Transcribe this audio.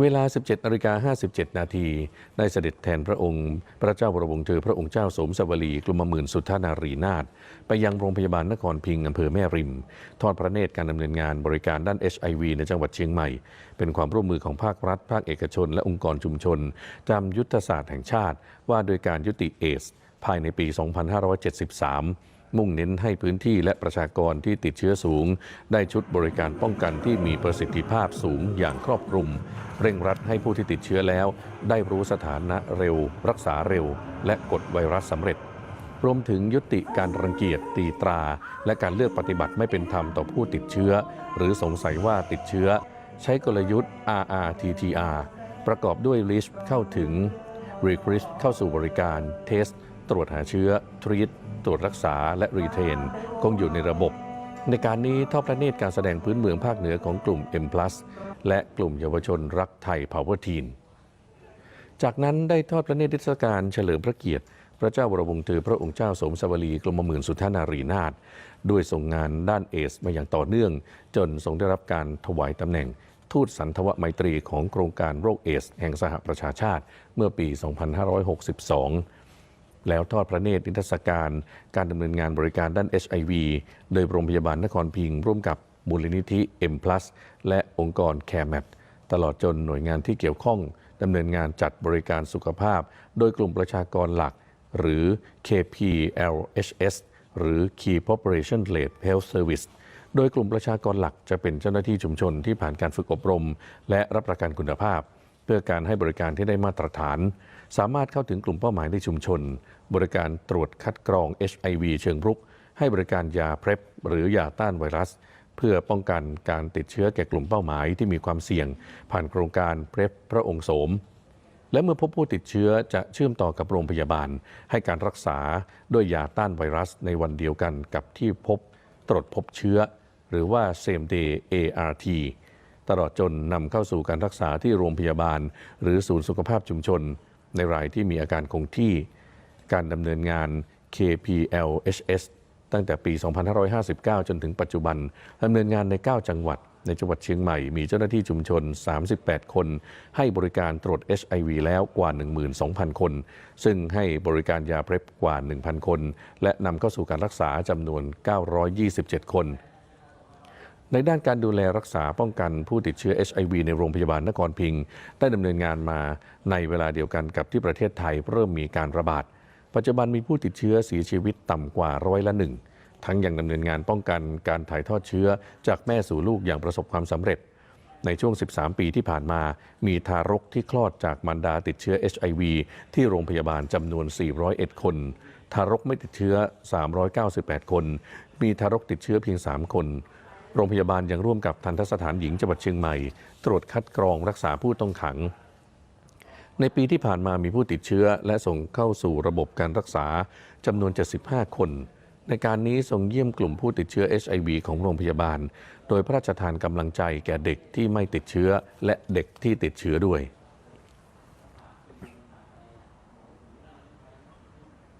เวลา 17นาฬิกา57 นาทีได้เสด็จแทนพระองค์ พระเจ้าบรมวงศ์เธอพระองค์เจ้าสมสวลีกรมหมื่นสุทธานารีนาถไปยังโรงพยาบาลนครพิงค์อำเภอแม่ริม ทอดพระเนตรการดำเนินงานบริการด้าน HIV ในจังหวัดเชียงใหม่ เป็นความร่วมมือของภาครัฐ ภาคเอกชน และองค์กรชุมชนตามยุทธศาสตร์แห่งชาติ ว่าโดยการยุติเอส ภายในปี 2573 มุ่งเน้นให้พื้นที่และประชากรที่ติดเชื้อสูง ได้ชุดบริการป้องกันที่มีประสิทธิภาพสูงอย่างครอบคลุม เร่งรัดให้ผู้ที่ติดเชื้อแล้ว ได้รู้สถานะเร็ว รักษาเร็ว และกดไวรัสสำเร็จรวมถึงยุติการรังเกียจตีตรา และการเลือกปฏิบัติไม่เป็นธรรมต่อผู้ติดเชื้อ หรือสงสัยว่าติดเชื้อ ใช้กลยุทธ์ RRTTR ประกอบด้วย List เข้าถึง Recruit เข้าสู่บริการ Test ตรวจหาเชื้อ Treat ตรวจรักษาและ Retain คงอยู่ในระบบ ในการนี้ทอดพระเนตรการแสดงพื้นเมืองภาคเหนือของกลุ่ม M+ และกลุ่มเยาวชนรักไทย Power Teen จากนั้นได้ทอดพระเนตรเทศกาลเฉลิมพระเกียรติ พระเจ้าวรวงศ์เธอพระองค์เจ้าสมสวลีกรมหมื่นสุทธานารีนาถด้วยส่งงานด้านเอสมาอย่างต่อเนื่อง จนทรงได้รับการถวายตำแหน่ง ทูตสันทวไมตรีของโครงการโรคเอส แห่งสหประชาชาติ เมื่อปี 2562 แล้วทอดพระเนตรนิทรรศการ การดำเนินงานบริการด้าน HIV โดยโรงพยาบาลนครพิงค์ร่วมกับมูลนิธิ M+ และองค์กร CareMat ตลอดจนหน่วยงานที่เกี่ยวข้องดำเนินงานจัดบริการสุขภาพ โดยกลุ่มประชากรหลัก หรือ KPLHS หรือ Key Population Led Health Service โดยกลุ่มประชากรหลักจะเป็นเจ้าหน้าที่ชุมชนที่ผ่านการฝึกอบรม และรับประกันคุณภาพ เพื่อการให้บริการที่ได้มาตรฐาน สามารถเข้าถึงกลุ่มเป้าหมายในชุมชน บริการตรวจคัดกรอง HIV เชิงรุก ให้บริการยาเพร็บหรือยาต้านไวรัส เพื่อป้องกันการติดเชื้อแก่กลุ่มเป้าหมายที่มีความเสี่ยง ผ่านโครงการเพร็บพระองค์โสม และเมื่อพบผู้ติดเชื้อจะเชื่อมต่อกับโรงพยาบาล ให้การรักษาด้วยยาต้านไวรัส ในวันเดียวกันกับที่พบตรวจพบเชื้อ หรือว่า same day ART ตลอดจนนำเข้าสู่การรักษาที่โรงพยาบาล หรือศูนย์สุขภาพชุมชน ในรายที่มีอาการคงที่ การดำเนินงาน KPLHS ตั้งแต่ปี 2559 จนถึงปัจจุบันดำเนินงานใน 9 จังหวัด ในจังหวัดเชียงใหม่ มีเจ้าหน้าที่ชุมชน 38 คน ให้บริการตรวจ HIV แล้วกว่า 12,000 คน ซึ่งให้บริการยาเพล็บกว่า 1,000 คน และนำเข้าสู่การรักษาจำนวน 927 คน ในด้านการดูแลรักษาป้องกันผู้ติดเชื้อ HIV ในโรงพยาบาลนครพิงค์ได้ดำเนินงานมาในเวลาเดียวกันกับที่ประเทศไทยเริ่มมีการระบาด ปัจจุบันมีผู้ติดเชื้อเสียชีวิตต่ำกว่าร้อยละหนึ่ง ทั้งยังดำเนินงานป้องกันการถ่ายทอดเชื้อจากแม่สู่ลูกอย่างประสบความสำเร็จ ในช่วง 13 ปีที่ผ่านมา มีทารกที่คลอดจากมารดาติดเชื้อ HIV ที่โรงพยาบาลจำนวน 401 คน ทารกไม่ติดเชื้อ 398 คน มีทารกติดเชื้อเพียง 3 คน โรงพยาบาลยังร่วมกับทันตสถานหญิงจังหวัดเชียงใหม่ ตรวจคัดกรองรักษาผู้ต้องขัง ในปีที่ผ่านมามีผู้ติดเชื้อ และส่งเข้าสู่ระบบการรักษาจำนวน 75 คน ในการนี้ทรงเยี่ยมกลุ่มผู้ติดเชื้อ HIV ของโรงพยาบาล โดยพระราชทานกำลังใจแก่เด็กที่ไม่ติดเชื้อและเด็กที่ติดเชื้อด้วย